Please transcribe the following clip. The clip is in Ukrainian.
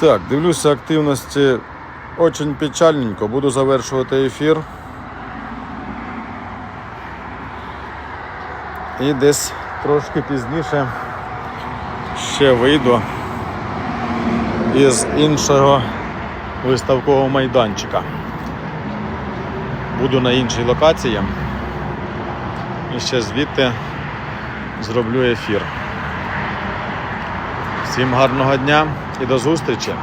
Так, дивлюся активності очень печальненько. Буду завершувати ефір. І десь трошки пізніше ще вийду із іншого виставкового майданчика. Буду на іншій локації. І ще звідти зроблю ефір. Всім гарного дня і до зустрічі!